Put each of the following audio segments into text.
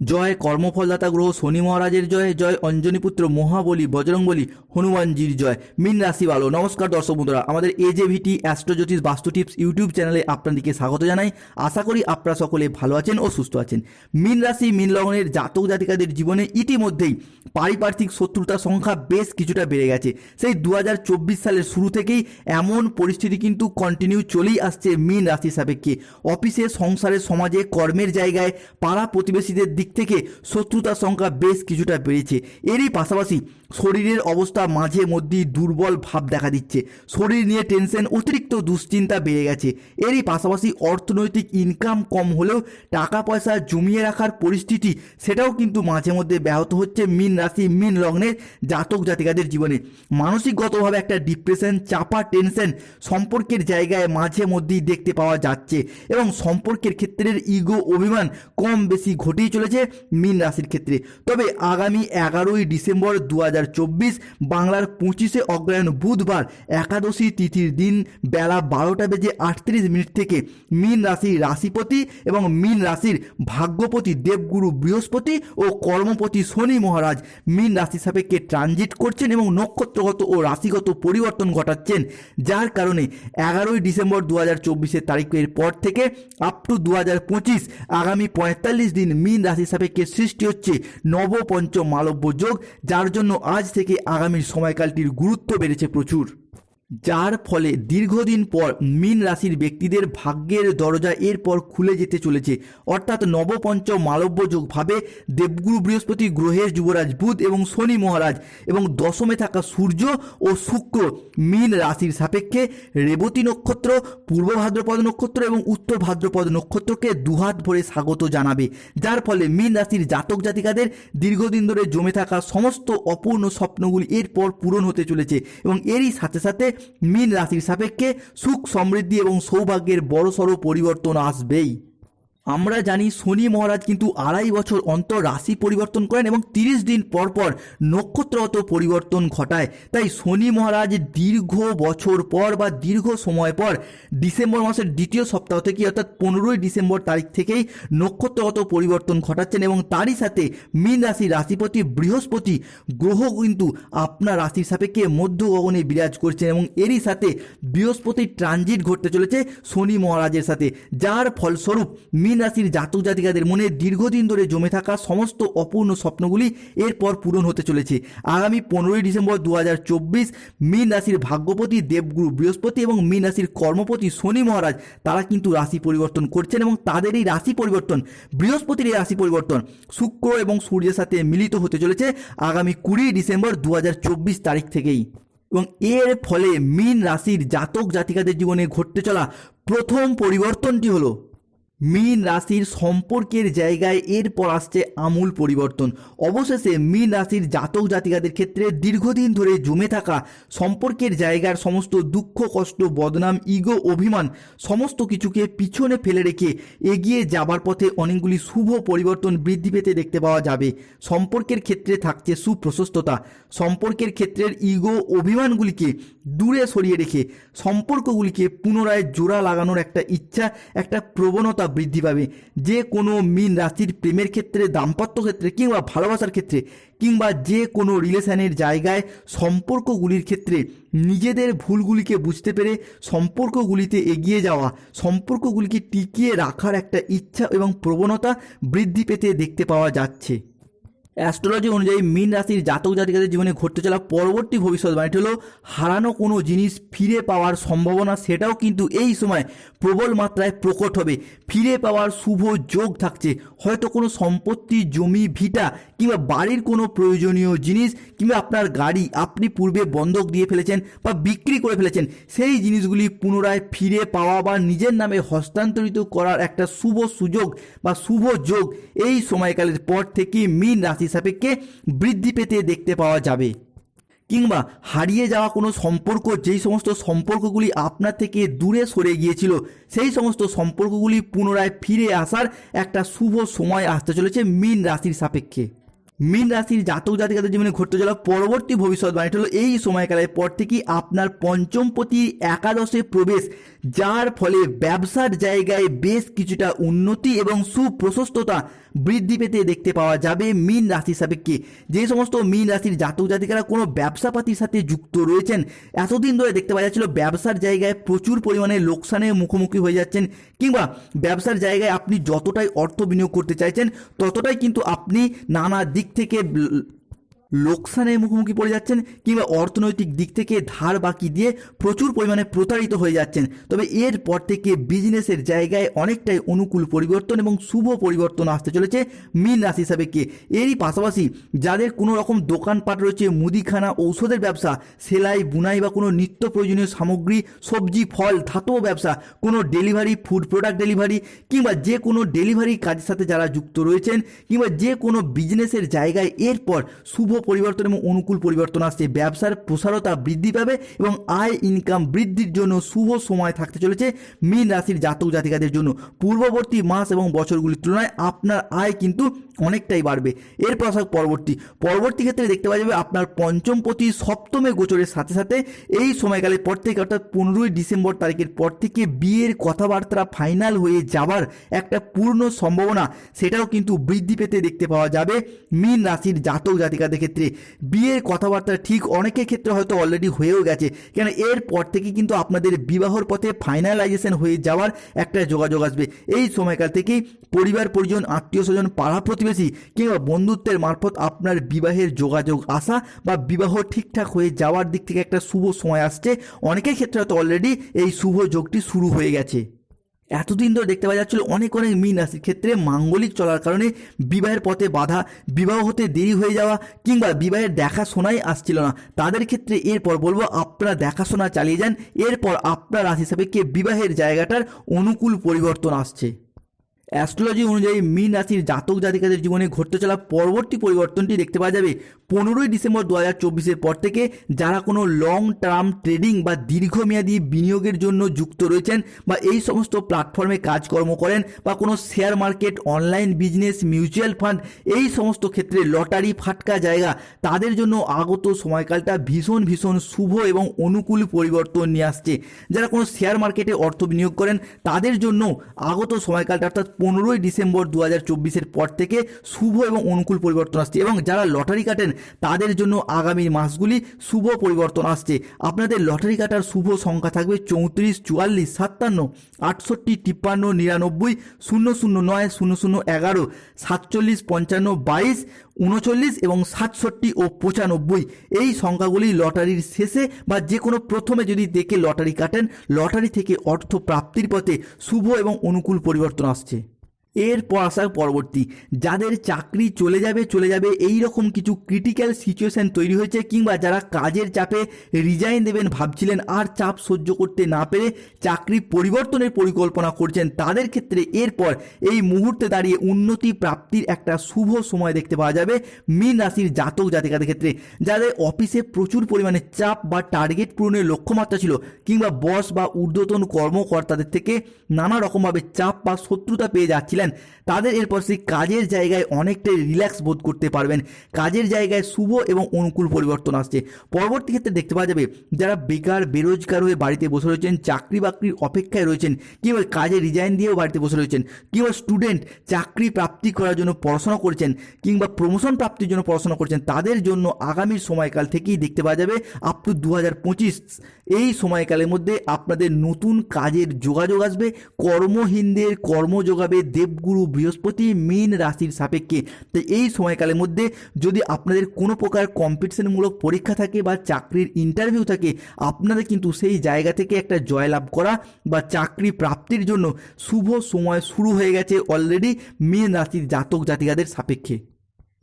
জয় কর্মফলদাতা গ্রহ শনি মহারাজের জয় জয় অঞ্জনীপুত্র মহাবলী, বজরংবলী, হনুমানজির জয়। মিন রাশি ভালো নমস্কার দর্শক বন্ধুরা। আমাদের এজেভিটি অ্যাস্ট্রোজ্যোতিষ বাস্তু টিপস ইউটিউব চ্যানেলে আপনাদেরকে স্বাগত জানাই। আশা করি আপনারা সকলে ভালো আছেন ও সুস্থ আছেন। মিন রাশি, মিন লগ্নের জাতক জাতিকাদের জীবনে ইতিমধ্যেই পারিপার্শ্বিক শত্রুতার সংখ্যা বেশ কিছুটা বেড়ে গেছে। সেই দু হাজার চব্বিশ সালের শুরু থেকেই এমন পরিস্থিতি কিন্তু কন্টিনিউ চলেই আসছে মিন রাশি সাপেক্ষে। অফিসে, সংসারে, সমাজে, কর্মের জায়গায় পাড়া প্রতিবেশীদের দিক থেকে শত্রুতার সংখ্যা বেশ কিছুটা বেড়েছে। এরই পাশাপাশি শরীরের অবস্থা মাঝে মধ্যেই দুর্বল ভাব দেখা দিচ্ছে। শরীর নিয়ে টেনশন অতিরিক্ত দুশ্চিন্তা বেড়ে গেছে। এরই পাশাপাশি অর্থনৈতিক ইনকাম কম হলেও টাকা পয়সা জমিয়ে রাখার পরিস্থিতি, সেটাও কিন্তু মাঝে মধ্যে ব্যাহত হচ্ছে মিন রাশি, মিন লগ্নের জাতক জাতিকাদের জীবনে। মানসিকগতভাবে একটা ডিপ্রেশন চাপা টেনশন সম্পর্কের জায়গায় মাঝে মধ্যেই দেখতে পাওয়া যাচ্ছে এবং সম্পর্কের ক্ষেত্রের ইগো অভিমান কম বেশি ঘটেই চলেছে মিন রাশির ক্ষেত্রে। তবে আগামী এগারোই ডিসেম্বর দু হাজার বাংলার পঁচিশে অগ্রহায়ণ বুধবার একাদশী তিথির দিন বেলা বারোটা বেজে আটত্রিশ মিনিট থেকে মিন রাশির রাশিপতি এবং মিন রাশির ভাগ্যপতি দেবগুরু বৃহস্পতি ও কর্মপতি শনি মহারাজ মিন রাশি সাপেক্ষে ট্রানজিট করছেন এবং নক্ষত্রগত ও রাশিগত পরিবর্তন ঘটাচ্ছেন, যার কারণে এগারোই ডিসেম্বর দু হাজার চব্বিশের তারিখের পর থেকে আপ টু দু হাজার পঁচিশ আগামী পঁয়তাল্লিশ দিন মিন রাশি সাপেক্ষে সৃষ্টি হচ্ছে নবপঞ্চম মালব্য যোগ, যার জন্য আজ থেকে আগামী সময়কালটির গুরুত্ব বেড়েছে প্রচুর। যার ফলে দীর্ঘদিন পর মীন রাশির ব্যক্তিদের ভাগ্যের দরজা এরপর খুলে যেতে চলেছে। অর্থাৎ নবপঞ্চম মালব্য যোগ ভাবে দেবগুরু বৃহস্পতি গ্রহের যুবরাজ বুধ এবং শনি মহারাজ এবং দশমে থাকা সূর্য ও শুক্র মীন রাশির সাপেক্ষে রেবতী নক্ষত্র, পূর্ব ভাদ্রপদ নক্ষত্র এবং উত্তর ভাদ্রপদ নক্ষত্রকে দুহাত ভরে স্বাগত জানাবে। যার ফলে মীন রাশির জাতক জাতিকাদের দীর্ঘদিন ধরে জমে থাকা সমস্ত অপূর্ণ স্বপ্নগুলি এরপর পূরণ হতে চলেছে এবং এরই সাথে সাথে মীন রাশির সাপেক্ষে সুখ সমৃদ্ধি এবং সৌভাগ্যের বড়সড় পরিবর্তন আসবেই। আমরা জানি শনি মহারাজ কিন্তু আড়াই বছর অন্তর রাশি পরিবর্তন করেন এবং তিরিশ দিন পর পর নক্ষত্রগত পরিবর্তন ঘটায়। তাই শনি মহারাজ দীর্ঘ বছর পর বা দীর্ঘ সময় পর ডিসেম্বর মাসের দ্বিতীয় সপ্তাহ থেকে অর্থাৎ পনেরোই ডিসেম্বর তারিখ থেকেই নক্ষত্রগত পরিবর্তন ঘটাচ্ছেন এবং তারই সাথে মীন রাশি রাশিপতি বৃহস্পতি গ্রহ কিন্তু আপনার রাশির সাপেক্ষে মধ্য গগনে বিরাজ করছেন এবং এরই সাথে বৃহস্পতির ট্রানজিট ঘটতে চলেছে শনি মহারাজের সাথে, যার ফলস্বরূপ মীন রাশির জাতক জাতিকাদের মনে দীর্ঘদিন ধরে জমে থাকা সমস্ত অপূর্ণ স্বপ্নগুলি এরপর পূরণ হতে চলেছে। আগামী পনেরোই ডিসেম্বর দু হাজার চব্বিশ মীন রাশির ভাগ্যপতি দেবগুরু বৃহস্পতি এবং মীন রাশির কর্মপতি শনি মহারাজ, তারা কিন্তু রাশি পরিবর্তন করছেন এবং তাদের এই রাশি পরিবর্তন, বৃহস্পতির এই রাশি পরিবর্তন শুক্র এবং সূর্যের সাথে মিলিত হতে চলেছে আগামী কুড়ি ডিসেম্বর দু হাজার চব্বিশ তারিখ থেকেই। এবং এর ফলে মীন রাশির জাতক জাতিকাদের জীবনে ঘটতে চলা প্রথম পরিবর্তনটি হলো মীন রাশির সম্পর্কের জায়গায় এরপর আসছে আমূল পরিবর্তন। অবশেষে মীন রাশির জাতক জাতিকাদের ক্ষেত্রে দীর্ঘদিন ধরে জমে থাকা সম্পর্কের জায়গার সমস্ত দুঃখ, কষ্ট, বদনাম, ইগো, অভিমান সমস্ত কিছুকে পিছনে ফেলে রেখে এগিয়ে যাবার পথে অনেকগুলি শুভ পরিবর্তন বৃদ্ধি পেতে দেখতে পাওয়া যাবে। সম্পর্কের ক্ষেত্রে থাকছে সুপ্রশস্ততা। সম্পর্কের ক্ষেত্রের ইগো, অভিমানগুলিকে দূরে সরিয়ে রেখে সম্পর্কগুলিকে পুনরায় জোড়া লাগানোর একটা ইচ্ছা, একটা প্রবণতা বৃদ্ধি পাবে। যে কোনো মিন রাশির প্রেমের ক্ষেত্রে, দাম্পত্য ক্ষেত্রে কিংবা ভালোবাসার ক্ষেত্রে কিংবা যে কোনো রিলেশনের জায়গায় সম্পর্কগুলির ক্ষেত্রে নিজেদের ভুলগুলিকে বুঝতে পেরে সম্পর্কগুলিতে এগিয়ে যাওয়া, সম্পর্কগুলিকে টিকিয়ে রাখার একটা ইচ্ছা এবং প্রবণতা বৃদ্ধি পেতে দেখতে পাওয়া যাচ্ছে। অ্যাস্ট্রোলজি অনুযায়ী মীন রাশির জাতক জাতিকাদের জীবনে ঘটতে চলা পরবর্তী ভবিষ্যৎ ভবিষ্যৎবাণীটি হলো, হারানো কোনো জিনিস ফিরে পাওয়ার সম্ভাবনা, সেটাও কিন্তু এই সময় প্রবল মাত্রায় প্রকট হবে। ফিরে পাওয়ার শুভ যোগ থাকছে। হয়তো কোনো সম্পত্তি, জমি, ভিটা কিংবা বাড়ির কোনো প্রয়োজনীয় জিনিস কিংবা আপনার গাড়ি আপনি পূর্বে বন্ধক দিয়ে ফেলেছেন বা বিক্রি করে ফেলেছেন, সেই জিনিসগুলি পুনরায় ফিরে পাওয়া বা নিজের নামে হস্তান্তরিত করার একটা শুভ সুযোগ বা শুভ যোগ এই সময়কালের পর থেকে মীন রাশি সাপেক্ষে বৃদ্ধি পেতে দেখতে পাওয়া যাবে। কিংবা হারিয়ে যাওয়া কোনো সম্পর্ক, যেই সমস্ত সম্পর্কগুলি আপনার থেকে দূরে সরে গিয়েছিল, সেই সমস্ত সম্পর্কগুলি পুনরায় ফিরে আসার একটা শুভ সময় আসতে চলেছে মীন রাশির সাপেক্ষে। মীন রাশির জাতক জাতিকাদের জীবনে ঘটতে চলা পরবর্তী ভবিষ্যৎবাণীটা হলো এই সময়কালের পর থেকে আপনার পঞ্চমপতি একাদশে প্রবেশ, যার ফলে ব্যবসার জায়গায় বেশ কিছুটা উন্নতি এবং সুপ্রশস্ততা বৃদ্ধি পেতে দেখতে পাওয়া যাবে মীন রাশি সাপেক্ষে। যে সমস্ত মীন রাশির জাতক জাতিকারা কোনো ব্যবসাপাতির সাথে যুক্ত রয়েছেন, এতদিন ধরে দেখতে পাওয়া যাচ্ছিল ব্যবসার জায়গায় প্রচুর পরিমাণে লোকসানের মুখোমুখি হয়ে যাচ্ছেন, কিংবা ব্যবসার জায়গায় আপনি যতটাই অর্থ বিনিয়োগ করতে চাইছেন, ততটাই কিন্তু আপনি নানা দিক থেকে লোকসানের মুখোমুখি পড়ে যাচ্ছেন কিংবা অর্থনৈতিক দিক থেকে ধার বাকি দিয়ে প্রচুর পরিমাণে প্রতারিত হয়ে যাচ্ছেন। তবে এরপর থেকে বিজনেসের জায়গায় অনেকটাই অনুকূল পরিবর্তন এবং শুভ পরিবর্তন আসতে চলেছে মীন রাশি হিসাবে কে। এরই পাশাপাশি যাদের কোনো রকম দোকানপাট রয়েছে, মুদিখানা, ঔষধের ব্যবসা, সেলাই, বুনাই বা কোনো নিত্য প্রয়োজনীয় সামগ্রী, সবজি, ফল, ধাতব ব্যবসা, কোনো ডেলিভারি, ফুড প্রোডাক্ট ডেলিভারি কিংবা যে কোনো ডেলিভারি কাজের সাথে যারা যুক্ত রয়েছেন কিংবা যে কোনো বিজনেসের জায়গায় এরপর শুভ পরিবর্তন এবং অনুকূল পরিবর্তন আসছে। ব্যবসার প্রসারতা বৃদ্ধি পাবে এবং আয় ইনকাম বৃদ্ধির জন্য শুভ সময় থাকতে চলেছে মীন রাশির জাতক জাতিকাদের জন্য। পূর্ববর্তী মাস এবং বছরগুলির তুলনায় আপনার আয় কিন্তু অনেকটাই বাড়বে। এর আসা পরবর্তী। পরবর্তী ক্ষেত্রে দেখতে পাওয়া যাবে আপনার পঞ্চম প্রতি সপ্তমে গোচরের সাথে সাথে এই সময়কালের পর থেকে অর্থাৎ পনেরোই ডিসেম্বর তারিখের পর থেকে বিয়ের কথাবার্তা ফাইনাল হয়ে যাবার একটা পূর্ণ সম্ভাবনা, সেটাও কিন্তু বৃদ্ধি পেতে দেখতে পাওয়া যাবে। মীন রাশির জাতক জাতিকাদের ক্ষেত্রে বিয়ের কথাবার্তা ঠিক অনেকের ক্ষেত্রে হয়তো অলরেডি হয়েও গেছে। কেন এর পর থেকে কিন্তু আপনাদের বিবাহর পথে ফাইনালাইজেশন হয়ে যাওয়ার একটা যোগাযোগ আসবে। এই সময়কাল থেকেই পরিবার, পরিজন, আত্মীয় স্বজন, পাড়া প্রতিবেশী কিংবা বন্ধুত্বের মারফত আপনার বিবাহের যোগাযোগ আসা বা বিবাহ ঠিকঠাক হয়ে যাওয়ার দিক থেকে একটা শুভ সময় আসছে। অনেকের ক্ষেত্রে হয়তো অলরেডি এই শুভ যোগটি শুরু হয়ে গেছে। এতদিন ধরে দেখতে পাওয়া যাচ্ছিল অনেক অনেক মিন রাশির ক্ষেত্রে মাঙ্গলিক চলার কারণে বিবাহের পথে বাধা, বিবাহ হতে দেরি হয়ে যাওয়া কিংবা বিবাহের দেখাশোনাই আসছিল না। তাদের ক্ষেত্রে এরপর বলব, আপনারা দেখাশোনা চালিয়ে যান। এরপর আপনার রাশি কে বিবাহের জায়গাটার অনুকূল পরিবর্তন আসছে। অ্যাস্ট্রোলজি অনুযায়ী মীন রাশির জাতক জাতিকাদের জীবনে ঘটতে চলা পরবর্তী পরিবর্তনটি দেখতে পাওয়া যাবে পনেরোই ডিসেম্বর দু হাজার চব্বিশের পর থেকে যারা কোনো লং টার্ম ট্রেডিং বা দীর্ঘমেয়াদী বিনিয়োগের জন্য যুক্ত রয়েছেন বা এই সমস্ত প্ল্যাটফর্মে কাজকর্ম করেন বা কোনো share market online business mutual fund এই সমস্ত ক্ষেত্রে লটারি ফাটকা জায়গা তাদের জন্য আগত সময়কালটা ভীষণ ভীষণ শুভ এবং অনুকূল পরিবর্তন নিয়ে আসছে। যারা কোনো শেয়ার মার্কেটে অর্থ বিনিয়োগ করেন তাদের জন্য আগত সময়কালটা অর্থাৎ পনেরোই ডিসেম্বর দু হাজার চব্বিশের পর থেকে শুভ এবং অনুকূল পরিবর্তন আসছে এবং যারা লটারি কাটেন, তাদের জন্য আগামী মাসগুলি শুভ পরিবর্তন আসছে। আপনাদের লটারি কাটার শুভ সংখ্যা থাকবে চৌত্রিশ, চুয়াল্লিশ, সাতান্ন, আটষট্টি, তিপ্পান্ন, নিরানব্বই, শূন্য শূন্য নয়, শূন্য শূন্য এগারো, সাতচল্লিশ, পঞ্চান্ন, বাইশ উনচল্লিশ এবং সাতষট্টি ও পঁচানব্বই। এই সংখ্যাগুলি লটারির শেষে বা যে কোনো প্রথমে যদি দেখে লটারি কাটেন, লটারি থেকে অর্থ প্রাপ্তির পথে শুভ এবং অনুকূল পরিবর্তন আসছে। এরপর আসার পরবর্তী। যাদের চাকরি চলে যাবে চলে যাবে এই রকম কিছু ক্রিটিক্যাল সিচুয়েশন তৈরি হয়েছে কিংবা যারা কাজের চাপে রিজাইন দেবেন ভাবছিলেন আর চাপ সহ্য করতে না পেরে চাকরি পরিবর্তনের পরিকল্পনা করছেন, তাদের ক্ষেত্রে এরপর এই মুহূর্তে দাঁড়িয়ে উন্নতি প্রাপ্তির একটা শুভ সময় দেখতে পাওয়া যাবে মীন রাশির জাতক জাতিকাদের ক্ষেত্রে। যাদের অফিসে প্রচুর পরিমাণে চাপ বা টার্গেট পূরণের লক্ষ্যমাত্রা ছিল কিংবা বস বা ঊর্ধ্বতন কর্মকর্তাদের থেকে নানা রকমভাবে চাপ বা শত্রুতা পেয়ে যাচ্ছিলেন তাদের এরপর সেই কাজের জায়গায় অনেকটাই রিল্যাক্স বোধ করতে পারবেন। কাজের জায়গায় শুভ এবং অনুকূল পরিবর্তন আসছে। পরবর্তী ক্ষেত্রে দেখতে পাওয়া যাবে, যারা বেকার, বেরোজগার হয়ে বাড়িতে বসে রয়েছেন, চাকরি বাকরির অপেক্ষায় রয়েছেন কিংবা কাজে রিজাইন দিয়েও বাড়িতে বসে রয়েছেন কিংবা স্টুডেন্ট চাকরি প্রাপ্তি করার জন্য পড়াশোনা করছেন কিংবা প্রমোশন প্রাপ্তির জন্য পড়াশোনা করছেন, তাদের জন্য আগামী সময়কাল থেকেই দেখতে পাওয়া যাবে আপ টু দু হাজার পঁচিশ। এই সময়কালের মধ্যে আপনাদের নতুন কাজের যোগাযোগ আসবে, কর্মহীনদের কর্ম যোগাবে দেবগুরু বৃহস্পতি মীন রাশির সাপেক্ষে। তো এই সময়কালের মধ্যে যদি আপনাদের কোনো প্রকার কম্পিটিশনমূলক পরীক্ষা থাকে বা চাকরির ইন্টারভিউ থাকে, আপনাদের কিন্তু সেই জায়গা থেকে একটা জয়লাভ করা বা চাকরি প্রাপ্তির জন্য শুভ সময় শুরু হয়ে গেছে অলরেডি মীন রাশির জাতক জাতিকাদের সাপেক্ষে।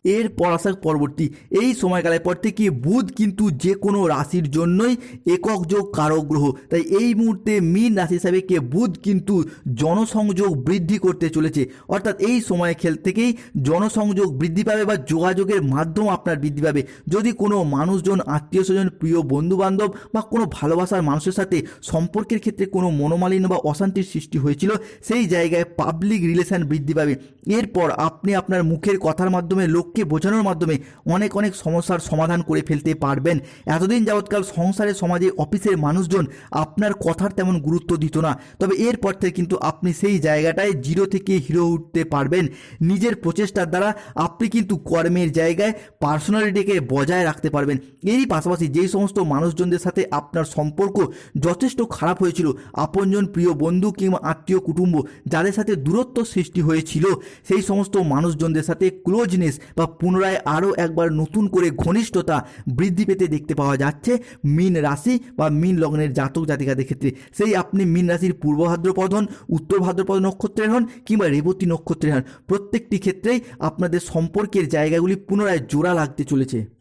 এর পর আসা পরবর্তী এই সময়কালের পর থেকে বুধ কিন্তু যে কোনো রাশির জন্যই একক যোগ কারক গ্রহ। তাই এই মুহূর্তে মীন রাশি হিসাবে কে বুধ কিন্তু জনসংযোগ বৃদ্ধি করতে চলেছে। অর্থাৎ এই সময় খেল থেকেই জনসংযোগ বৃদ্ধি পাবে বা যোগাযোগের মাধ্যম আপনার বৃদ্ধি পাবে। যদি কোনো মানুষজন আত্মীয় স্বজন প্রিয় বন্ধু বান্ধব বা কোনো ভালোবাসার মানুষের সাথে সম্পর্কের ক্ষেত্রে কোনো মনোমালিন্য বা অশান্তির সৃষ্টি হয়েছিল, সেই জায়গায় পাবলিক রিলেশন বৃদ্ধি পাবে। এরপর আপনি আপনার মুখের কথার মাধ্যমে লোককে লোককে বোঝানোর মাধ্যমে অনেক অনেক সমস্যার সমাধান করে ফেলতে পারবেন। এতদিন যাবৎকাল সংসারে, সমাজে, অফিসের মানুষজন আপনার কথার তেমন গুরুত্ব দিত না। তবে এরপর থেকে কিন্তু আপনি সেই জায়গাটায় জিরো থেকে হিরো উঠতে পারবেন। নিজের প্রচেষ্টার দ্বারা আপনি কিন্তু কর্মের জায়গায় পার্সোনালিটিকে বজায় রাখতে পারবেন। এরই পাশাপাশি যেই সমস্ত মানুষজনদের সাথে আপনার সম্পর্ক যথেষ্ট খারাপ হয়েছিল, আপনজন প্রিয় বন্ধু কিংবা আত্মীয় কুটুম্ব, যাদের সাথে দূরত্ব সৃষ্টি হয়েছিল, সেই সমস্ত মানুষজনদের সাথে ক্লোজনেস বা পুনরায় আরও একবার নতুন করে ঘনিষ্ঠতা বৃদ্ধি পেতে দেখতে পাওয়া যাচ্ছে। মিন রাশি বা মিন লগ্নের জাতক জাতিকাদের ক্ষেত্রে। সেই আপনি মিন রাশির পূর্ব ভাদ্রপদ হন, উত্তর ভাদ্রপদ নক্ষত্রের হন কিংবা রেবতী নক্ষত্রের হন। প্রত্যেকটি ক্ষেত্রেই আপনাদের সম্পর্কের জায়গাগুলি পুনরায় জোড়া লাগতে চলেছে।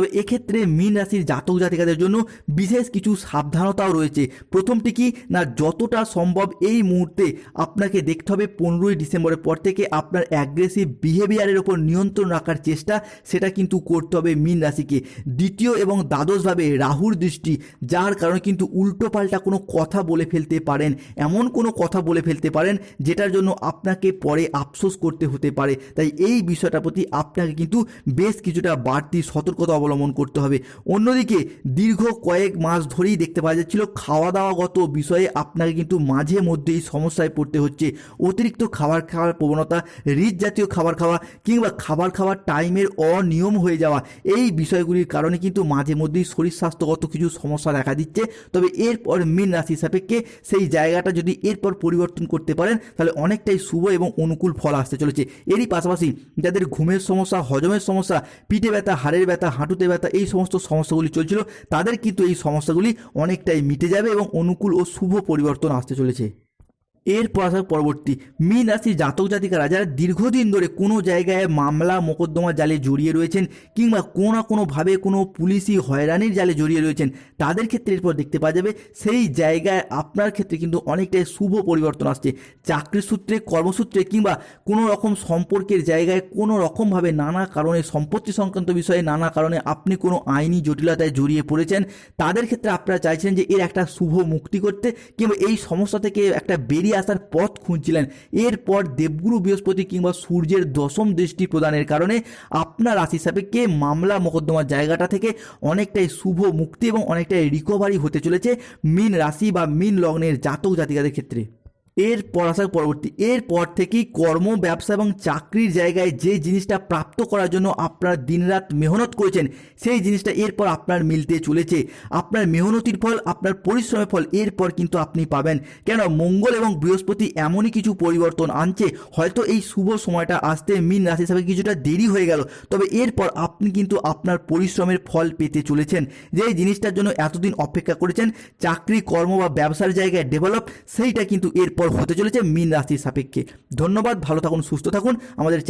তবে এক্ষেত্রে মীন রাশির জাতক জাতিকাদের জন্য বিশেষ কিছু সাবধানতাও রয়েছে। প্রথমটি কি? না, যতটা সম্ভব এই মুহূর্তে আপনাকে দেখতে হবে পনেরোই ডিসেম্বরের পর থেকে আপনার অ্যাগ্রেসিভ বিহেভিয়ারের ওপর নিয়ন্ত্রণ রাখার চেষ্টা, সেটা কিন্তু করতে হবে মীন রাশিকে। দ্বিতীয় এবং দ্বাদশভাবে রাহুর দৃষ্টি, যার কারণে কিন্তু উল্টোপাল্টা কোনো কথা বলে ফেলতে পারেন। এমন কোনো কথা বলে ফেলতে পারেন যেটার জন্য আপনাকে পরে আফসোস করতে হতে পারে। তাই এই বিষয়টার প্রতি আপনাকে কিন্তু বেশ কিছুটা বাড়তি সতর্কতা অবলম্বন করতে হবে। অন্যদিকে দীর্ঘ কয়েক মাস ধরেই দেখতে পাওয়া যাচ্ছিল খাওয়া দাওয়াগত বিষয়ে আপনাকে কিন্তু মাঝে মধ্যেই সমস্যায় পড়তে হচ্ছে। অতিরিক্ত খাবার খাওয়ার প্রবণতা, রিচ জাতীয় খাবার খাওয়া কিংবা খাবার খাওয়ার টাইমের অনিয়ম হয়ে যাওয়া, এই বিষয়গুলির কারণে কিন্তু মাঝে মধ্যেই শরীর স্বাস্থ্যগত কিছু সমস্যা দেখা দিচ্ছে। তবে এরপর মীন রাশি সাপেক্ষে সেই জায়গাটা যদি এরপর পরিবর্তন করতে পারেন, তাহলে অনেকটাই শুভ এবং অনুকূল ফল আসতে চলেছে। এরই পাশাপাশি যাদের ঘুমের সমস্যা, হজমের সমস্যা, পিঠে ব্যথা, হাড়ের ব্যথা, হাঁটুতে ব্যথা এই সমস্ত সমস্যাগুলি চলছিল, তাদের কিন্তু এই সমস্যাগুলি অনেকটাই মিটে যাবে এবং অনুকূল ও শুভ পরিবর্তন আসতে চলেছে। এরপর আসা পরবর্তী মীন রাশি জাতক জাতিকারা যারা দীর্ঘদিন ধরে কোনো জায়গায় মামলা, মোকদ্দমা জালে জড়িয়ে রয়েছেন কিংবা কোনো না কোনোভাবে কোনো পুলিশি হয়রানির জালে জড়িয়ে রয়েছেন, তাদের ক্ষেত্রে এরপর দেখতে পাওয়া যাবে সেই জায়গায় আপনার ক্ষেত্রে কিন্তু অনেকটাই শুভ পরিবর্তন আসছে। চাকরির সূত্রে, কর্মসূত্রে কিংবা কোনো রকম সম্পর্কের জায়গায় কোনো রকমভাবে নানা কারণে, সম্পত্তি সংক্রান্ত বিষয়ে নানা কারণে আপনি কোনো আইনি জটিলতায় জড়িয়ে পড়েছেন, তাদের ক্ষেত্রে আপনারা চাইছেন যে এর একটা শুভ মুক্তি করতে কিংবা এই সমস্যা থেকে একটা বেরিয়ে আসার পথ খুঁজছিলেন। এরপর দেবগুরু বৃহস্পতি কিংবা সূর্যের দশম দৃষ্টি প্রদানের কারণে আপনার রাশি সাপেক্ষে মামলা মোকদ্দমার জায়গাটা থেকে অনেকটাই শুভ মুক্তি এবং অনেকটাই রিকভারি হতে চলেছে মিন রাশি বা মিন লগ্নের জাতক জাতিকাদের ক্ষেত্রে। এরপর আসার পরবর্তী, এরপর থেকেই কর্ম, ব্যবসা এবং চাকরির জায়গায় যে জিনিসটা প্রাপ্ত করার জন্য আপনার দিনরাত মেহনত করেছেন, সেই জিনিসটা এরপর আপনার মিলতে চলেছে। আপনার মেহনতির ফল, আপনার পরিশ্রমের ফল এরপর কিন্তু আপনি পাবেন। কেন? মঙ্গল এবং বৃহস্পতি এমনই কিছু পরিবর্তন আনছে। হয়তো এই শুভ সময়টা আসতে মিন রাশি হিসাবে কিছুটা দেরি হয়ে গেল, তবে এরপর আপনি কিন্তু আপনার পরিশ্রমের ফল পেতে চলেছেন। যে জিনিসটার জন্য এতদিন অপেক্ষা করেছেন, চাকরি, কর্ম বা ব্যবসার জায়গায় ডেভেলপ সেইটা কিন্তু এরপর হতে চলেছে মিন রাশির সাপেক্ষে। ধন্যবাদ ভালো থাকুন সুস্থ থাকুন। আমাদের চ্যানেল